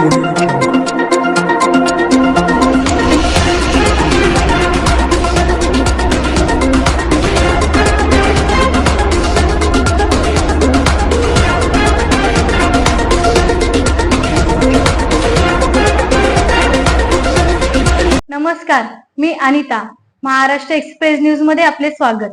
नमस्कार मी अनिता. महाराष्ट्र एक्सप्रेस न्यूजमध्ये आपले स्वागत.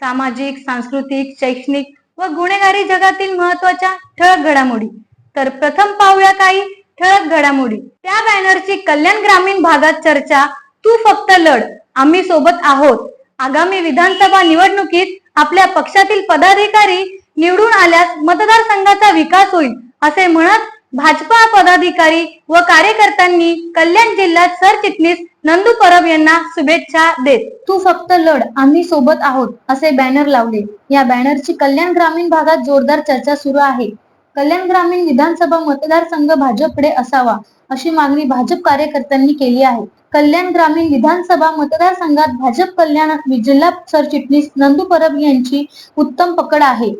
सामाजिक सांस्कृतिक शैक्षणिक व गुन्हेगारी जगातील महत्त्वाच्या ठळक घडामोडी. तर प्रथम पाहूया काही ठळक घडामोडी. त्या बॅनरची कल्याण ग्रामीण भागात चर्चा तू फक्त लढ आम्ही सोबत आहोत. आगामी विधानसभा निवडणुकीत आपल्या पक्षातील पदाधिकारी निवडून आल्यास मतदारसंघाचा विकास होईल असे म्हणत भाजपा पदाधिकारी व कार्यकर्त्यांनी कल्याण जिल्ह्यात सरचिटणीस नंदू परब यांना शुभेच्छा देत. तू फक्त लढ आम्ही सोबत आहोत असे बॅनर लावले. या बॅनरची कल्याण ग्रामीण भागात जोरदार चर्चा सुरू आहे. कल्याण ग्रामीण विधानसभा मतदारसंघ भाजपकडे असावा अशी मागणी भाजप कार्यकर्त्यांनी केली आहे. कल्याण ग्रामीण विधानसभा मतदारसंघात भाजप कल्याण जिल्हा सरचिटणीस नंदू परब यांची उत्तम पकड आहे.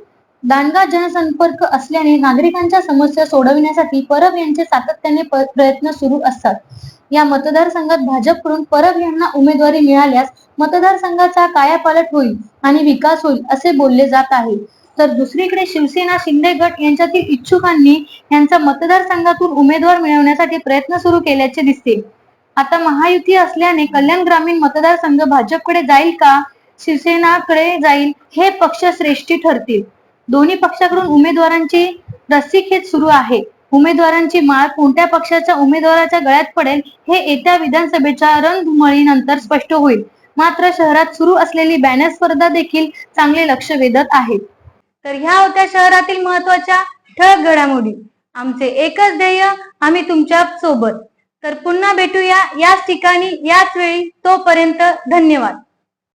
दांडगा जनसंपर्क असल्याने नागरिकांच्या समस्या सोडविण्यासाठी परब यांचे सातत्याने प्रयत्न सुरू असतात. या मतदारसंघात भाजपकडून परब यांना उमेदवारी मिळाल्यास मतदारसंघाचा कायापालट होईल आणि विकास होईल असे बोलले जात आहे. तर दुसरीकडे शिवसेना शिंदे गट यांच्यातील इच्छुकांनी यांचा मतदारसंघातून उमेदवार मिळवण्यासाठी प्रयत्न सुरू केल्याचे दिसते. आता महायुती असल्याने कल्याण ग्रामीण मतदारसंघ भाजपकडे जाईल का? शिवसेनाकडे जाईल हे पक्ष श्रेष्ठी ठरतील. दोन्ही पक्षाकडून उमेदवारांची रस्सीखेच सुरू आहे. उमेदवारांची माळ कोणत्या पक्षाच्या उमेदवाराच्या गळ्यात पडेल हे येत्या विधानसभेच्या रणधुमळीनंतर स्पष्ट होईल. मात्र शहरात सुरू असलेली बॅनर स्पर्धा देखील चांगले लक्ष वेधत आहे. तर ह्या होत्या शहरातील महत्त्वाच्या ठळक घडामोडी. आमचे एकच ध्येय आम्ही तुमच्यासोबत. तर पुन्हा भेटूया याच ठिकाणी याच वेळी तोपर्यंत धन्यवाद.